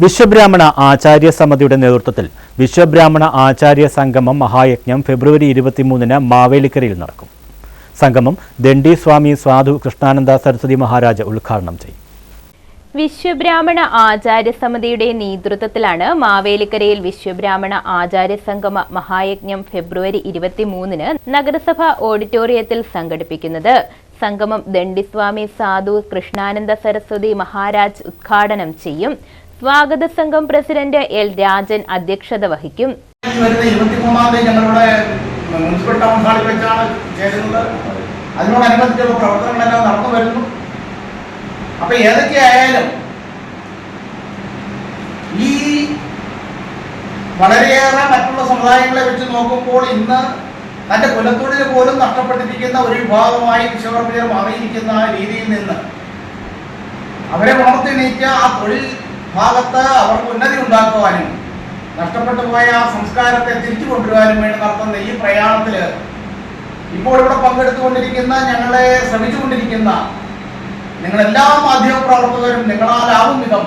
വിശ്വബ്രാഹ്മണ ആചാര്യ സമിതിയുടെ നേതൃത്വത്തിൽ വിശ്വബ്രാഹ്മണ ആചാര്യ സംഗമം മഹായജ്ഞം ഫെബ്രുവരി ഇരുപത്തിമൂന്നിന് മാവേലിക്കരയിൽ നടക്കും. സംഗമം ദണ്ഡി സ്വാമി സ്വാധു കൃഷ്ണാനന്ദ സരസ്വതി മഹാരാജ് ഉദ്ഘാടനം ചെയ്യും. വിശ്വബ്രാഹ്മണ ആചാര്യ സമിതിയുടെ നേതൃത്വത്തിലാണ് മാവേലിക്കരയിൽ വിശ്വബ്രാഹ്മണ ആചാര്യ സംഗമ മഹായജ്ഞം ഫെബ്രുവരി ഇരുപത്തിമൂന്നിന് നഗരസഭാ ഓഡിറ്റോറിയത്തിൽ സംഘടിപ്പിക്കുന്നത്. സംഗമം ദണ്ഡിസ്വാമി സാധു കൃഷ്ണാനന്ദ സരസ്വതി മഹാരാജ് ഉദ്ഘാടനം ചെയ്യും. സ്വാഗത സംഘം പ്രസിഡന്റ് എൽ രാജൻ അധ്യക്ഷത വഹിക്കും. മുനിസിപ്പൽ നടന്നു വരുന്നു. അപ്പൊ ഏതൊക്കെയായാലും ഈ വളരെയേറെ മറ്റുള്ള സമുദായങ്ങളെ വെച്ച് നോക്കുമ്പോൾ ഇന്ന് തന്റെ കുലത്തൊഴിൽ പോലും നഷ്ടപ്പെട്ടിരിക്കുന്ന ഒരു വിഭാഗമായി വിശ്വകർമ്മീയർ മാറിയിരിക്കുന്ന രീതിയിൽ നിന്ന് അവരെ നീക്കിയ ആ തൊഴിൽ ഭാഗത്ത് അവർക്ക് ഉന്നതി ഉണ്ടാക്കുവാനും നഷ്ടപ്പെട്ടു പോയ ആ സംസ്കാരത്തെ തിരിച്ചു കൊണ്ടുവരാനും വേണ്ടി നടത്തുന്ന ഈ പ്രയാണത്തിൽ ഇപ്പോൾ ഇവിടെ പങ്കെടുത്തുകൊണ്ടിരിക്കുന്ന ഞങ്ങളെ ശ്രമിച്ചുകൊണ്ടിരിക്കുന്ന നിങ്ങളെല്ലാ മാധ്യമ പ്രവർത്തകരും നിങ്ങളാലാവും വിധം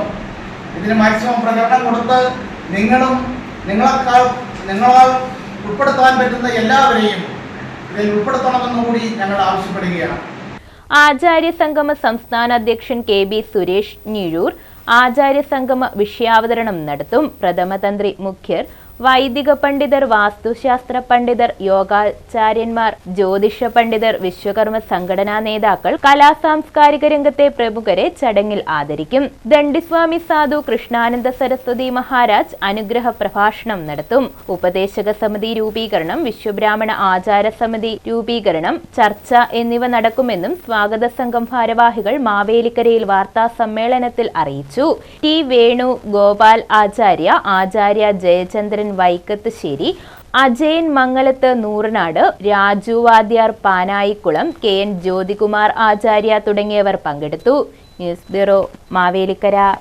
ഇതിന് മാക്സിമം പ്രചരണം കൊടുത്ത് നിങ്ങളും നിങ്ങളെക്കാൾ നിങ്ങളാൽ ഉൾപ്പെടുത്താൻ പറ്റുന്ന എല്ലാവരെയും ഇതിൽ ഉൾപ്പെടുത്തണമെന്നുകൂടി ഞങ്ങൾ ആവശ്യപ്പെടുകയാണ്. ആചാര്യ സംഗമ സംസ്ഥാന അധ്യക്ഷൻ കെ ബി സുരേഷ് ഞിഴൂർ ആചാര്യ സംഗമ വിഷയാവതരണം നടത്തും പ്രഥമതന്ത്രി മുഖ്യർ വൈദിക പണ്ഡിതർ വാസ്തുശാസ്ത്ര പണ്ഡിതർ യോഗാചാര്യന്മാർ ജ്യോതിഷ പണ്ഡിതർ വിശ്വകർമ്മ സംഘടനാ നേതാക്കൾ കലാ സാംസ്കാരിക രംഗത്തെ പ്രമുഖരെ ചടങ്ങിൽ ആദരിക്കും. ദണ്ഡിസ്വാമി സാധു കൃഷ്ണാനന്ദ സരസ്വതി മഹാരാജ് അനുഗ്രഹ പ്രഭാഷണം നടത്തും. ഉപദേശക സമിതി രൂപീകരണം വിശ്വബ്രാഹ്മണ ആചാര സമിതി രൂപീകരണം ചർച്ച എന്നിവ നടക്കുമെന്നും സ്വാഗത സംഘം ഭാരവാഹികൾ മാവേലിക്കരയിൽ വാർത്താ സമ്മേളനത്തിൽ അറിയിച്ചു. T Venu Gopal Acharya Acharya Jayachandran Vaikkathusseri Ajayan Mangalath Nooranad Raju Vadyar Panayikulam K N Jyothikumar Acharya തുടങ്ങിയവർ പങ്കെടുത്തു. News bureau Mavelikkara.